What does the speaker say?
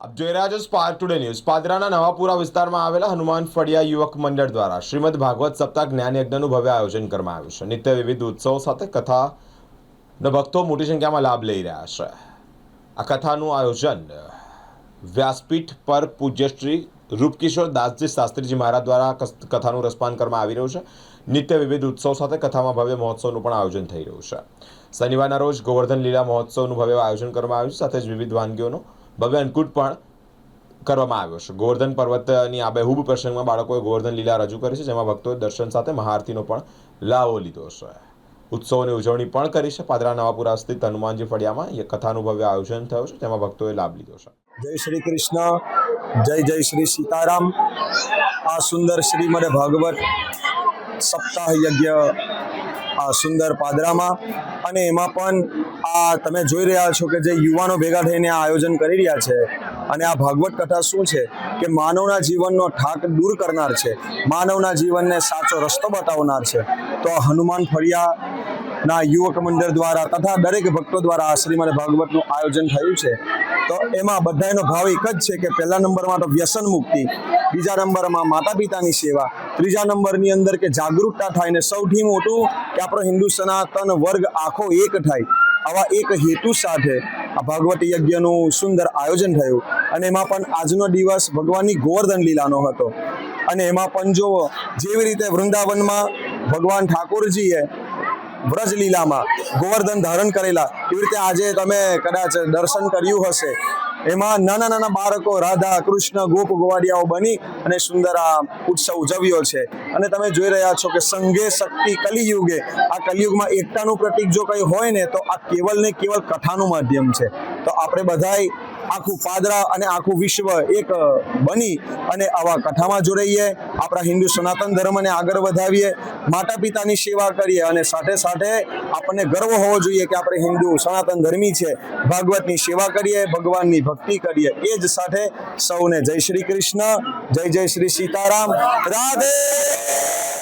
આપ જોઈ રહ્યા છો સ્પાર્ક ટુડે ન્યૂઝ પાદરાના નવાપુરા વિસ્તારમાં આવેલા હનુમાન ફળિયા યુવક મંડળ દ્વારા શ્રીમદ ભાગવત સપ્તાહ જ્ઞાન યજ્ઞનું ભવ્ય આયોજન કરવામાં આવ્યું છે. નિત્ય વિવિધ ઉત્સવો સાથે કથાના ભક્તો મોટી સંખ્યામાં લાભ લઈ રહ્યા છે. આ કથાનું આયોજન વ્યાસપીઠ પર પૂજ્ય શ્રી રૂપકિશોર દાસજી શાસ્ત્રીજી મહારાજ દ્વારા કથાનું રસપાન કરવામાં આવી રહ્યું છે. નિત્ય વિવિધ ઉત્સવ સાથે કથામાં ભવ્ય મહોત્સવનું પણ આયોજન થઈ રહ્યું છે. શનિવારના રોજ ગોવર્ધન લીલા મહોત્સવનું ભવ્ય આયોજન કરવામાં આવ્યું છે. સાથે જ વિવિધ વાનગીઓનો અન્નકૂટ પણ કરવામાં આવ્યો છે. ગોવર્ધન પર્વતની આબેહૂબ પ્રસંગમાં બાળકોએ ગોવર્ધન લીલા રજૂ કરી છે, જેમાં ભક્તોએ દર્શન સાથે મહાઆરતીનો પણ લાવો લીધો છે. ઉત્સવની ઉજવણી પણ કરી છે. પાદરા નવાપુરા સ્થિત હનુમાનજી ફળિયામાં કથાનું ભવ્ય આયોજન થયું છે, જેમાં ભક્તોએ લાભ લીધો છે. જય શ્રી કૃષ્ણ, જય જય શ્રી સીતારામ. આ સુંદર શ્રીમદ ભાગવત સપ્તાહ યજ્ઞ આ સુંદર પાદરામાં. અને એમાં પણ આ તમે જોઈ રહ્યા છો કે જે યુવાનો ભેગા થઈને આ આયોજન કરી રહ્યા છે. અને આ ભાગવત કથા શું છે? કે માનવના જીવનનો ઠાક દૂર કરનાર છે. માનવના જીવનને સાચો રસ્તો બતાવનાર છે. તો હનુમાન ફળિયા ના યુવક મંડળ દ્વારા તથા દરેક ભક્તો દ્વારા આ શ્રીમદ ભાગવતનું આયોજન થયું છે. તો એમાં બધાનો ભાવ એક જ છે કે પહેલા નંબરમાં તો વ્યસન મુક્તિ, બીજા નંબરમાં માતા પિતાની સેવા ત્રીજા નંબરની અંદર કે જાગૃતતા થાય ને સૌથી મોટું કે આપણો હિન્દુ સનાતન વર્ગ આખો એક થાય, આવા એક હેતુ સાથે આ ભાગવત યજ્ઞનું સુંદર આયોજન થયું. અને એમાં પણ આજનો દિવસ ભગવાનની ગોવર્ધન લીલાનો હતો. અને એમાં પણ જો જેવી રીતે વૃંદાવનમાં ભગવાન ઠાકોરજીએ વ્રજ લીલામાં ગોવર્ધન ધારણ કરેલા, એવી રીતે આજે તમે કદાચ દર્શન કર્યું હશે. એમાં નાના નાના બાળકો રાધા, કૃષ્ણ, ગોપ ગોવાડિયાઓ બની અને સુંદર આ ઉત્સવ ઉજવ્યો છે. અને તમે જોઈ રહ્યા છો કે સંઘે શક્તિ કલિયુગે આ કલિયુગમાં એકતાનું પ્રતીક જો કંઈ હોય ને તો આ કેવલ ને કેવલ કથાનું માધ્યમ છે. તો આપણે બધાય આખું પાદરા અને આખું વિશ્વ એક બની અને આવા કથામાં જોડાઈએ, આપણા હિન્દુ સનાતન ધર્મને આગળ વધાવીએ માતા પિતાની સેવા કરીએ અને સાથે સાથે આપણને ગર્વ હોવો જોઈએ કે આપણે હિન્દુ સનાતન ધર્મી છે. ભાગવતની સેવા કરીએ, ભગવાનની ભક્તિ કરીએ. એ જ સાથે સૌને જય શ્રી કૃષ્ણ, જય જય શ્રી સીતારામ. રાધે